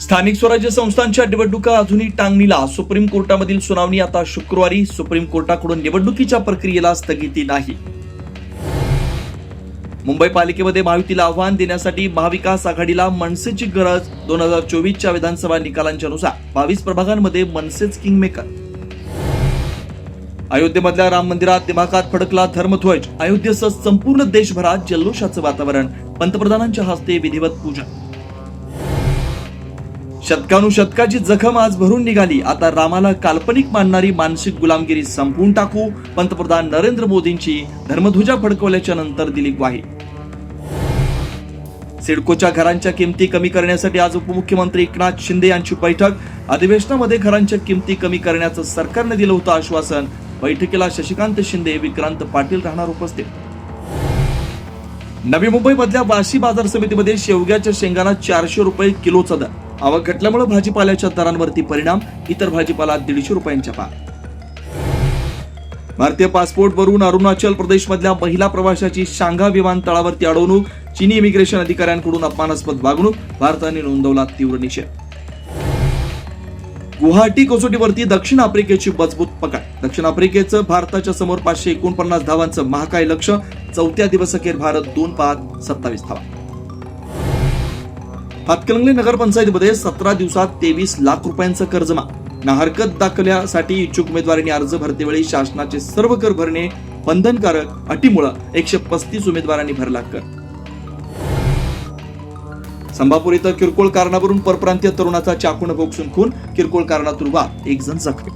स्थानिक स्वराज्य संस्थांच्या निवडणुका अजूनही टांगणीला. सुप्रीम कोर्टामधील सुनावणी आता शुक्रवारी. सुप्रीम कोर्टाकडून निवडणुकीच्या प्रक्रियेला स्थगिती नाही. मुंबई पालिकेमध्ये महायुतीला आव्हान देण्यासाठी महाविकास आघाडीला मनसेची गरज. दोन हजार चोवीसच्या विधानसभा निकालांच्या नुसार बावीस प्रभागांमध्ये मनसेच किंगमेकर अयोध्येमधल्या राम मंदिरात दिमाखात फडकला धर्मध्वज. अयोध्येसह संपूर्ण देशभरात जल्लोषाचं वातावरण. पंतप्रधानांच्या हस्ते विधिवत पूजा शतकानुशतकाची जखम आज भरून निघाली. आता रामाला काल्पनिक मानणारी मानसिक गुलामगिरी संपवून टाकू पंतप्रधान नरेंद्र मोदींची धर्मध्वजा फडकवल्याच्या नंतर दिली ग्वाही सिडकोच्या घरांच्या किमती कमी करण्यासाठी आज उपमुख्यमंत्री एकनाथ शिंदे यांची बैठक. अधिवेशनामध्ये घरांच्या किमती कमी करण्याचं सरकारने दिलं होतं आश्वासन. बैठकीला शशिकांत शिंदे विक्रांत पाटील राहणार उपस्थित. नवी मुंबई मधल्या वाशी बाजार समितीमध्ये शेवग्याच्या शेंगांना चारशे रुपये किलोचा दर. आवक घटल्यामुळे भाजीपाल्याच्या दरांवरती परिणाम इतर भाजीपाला दीडशे रुपयांच्या पार. भारतीय पासपोर्टवरून अरुणाचल प्रदेश मधल्या महिला प्रवाशाची शांघा विमानतळावरती अडवणूक चीनी इमिग्रेशन अधिकाऱ्यांकडून अपमानास्पद वागणूक भारताने नोंदवला तीव्र निषेध. गुवाहाटी कसोटीवरती दक्षिण आफ्रिकेची मजबूत पकड. दक्षिण आफ्रिकेचं भारताच्या समोर पाचशे एकोणपन्नास धावांचं महाकाय लक्ष चौथ्या दिवसअखेर भारत दोन पाच सत्तावीस धावा हातकलंगले नगरपंचायतीमध्ये सतरा दिवसात तेवीस लाख रुपयांचं कर्ज माफ ना दाखल्यासाठी इच्छुक उमेदवारांनी अर्ज भरतेवेळी शासनाचे सर्व कर भरणे बंधनकारक अटीमुळं एकशे पस्तीस उमेदवारांनी भरला कर. संभापूर इथं किरकोळ कारणावरून परप्रांतीय तरुणाचा चाकून भोगसून खून किरकोळ कारणातून वाद एक जण जखमी.